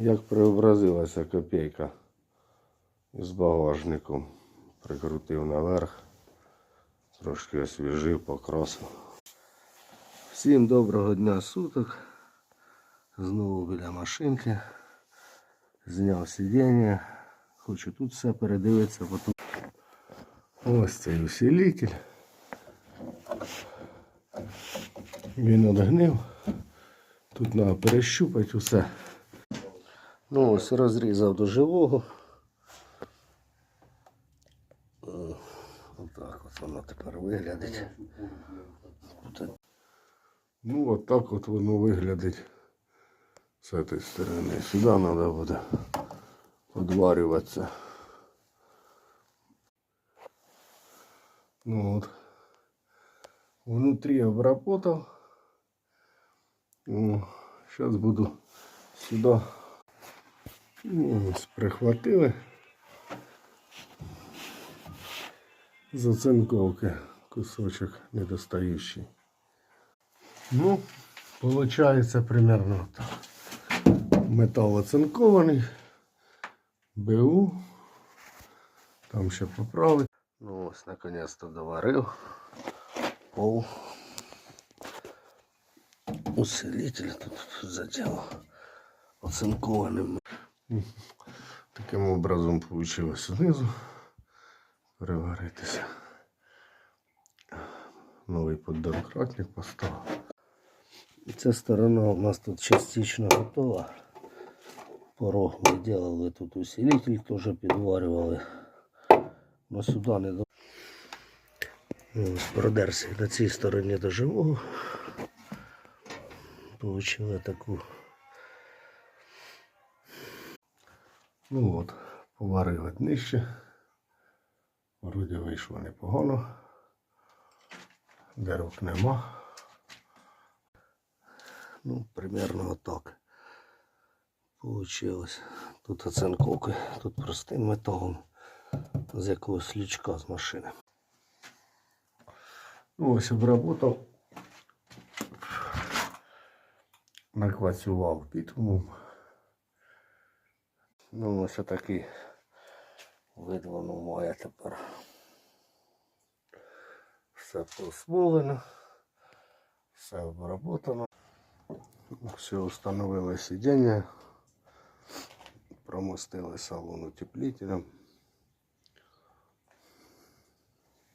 Як преобразилася копійка з багажником. Прикрутив наверх, трошки освіжив, покрасив. Всім доброго дня суток. Знову біля машинки. Зняв сидіння. Хочу тут все передивитися. тут Ось цей усилитель. Він одгнив. Тут треба перещупати усе. Ну ось розрізав до живого. Е, Отак от воно тепер виглядить. Тут- Ну от так от воно виглядить з цієї сторони. Сюди треба буде подварюватися. Ну от. Внутрі обработав. Зараз буду сюди. Ось прихватили. З оцинковки кусочок недостающий. Ну, получается примерно так. Метал оцинкований. БУ. Там ще поправить. Ну ось наконец-то доварив. Пол. Усилитель тут задел оцинкованим. Таким образом вийшло знизу переваритися. Новий поддомкратник поставив. І ця сторона у нас тут частично готова. Порог ми делали тут усилитель, теж підварювали. Но сюди не до. Ось продерся на цій стороні до живого. Получили таку. Ну от, поварили днище. Вроді вийшло непогано. Дерок нема. Ну, примерно отак. Получилось. Тут оцинковки, тут простим металом з якогось лючка з машини. Ну, ось обработав. Наквацював бітумом. Ну, ось такий вид воно має тепер. Все посмолено, все обработано. Все встановили сидіння, промостили салон утеплителем.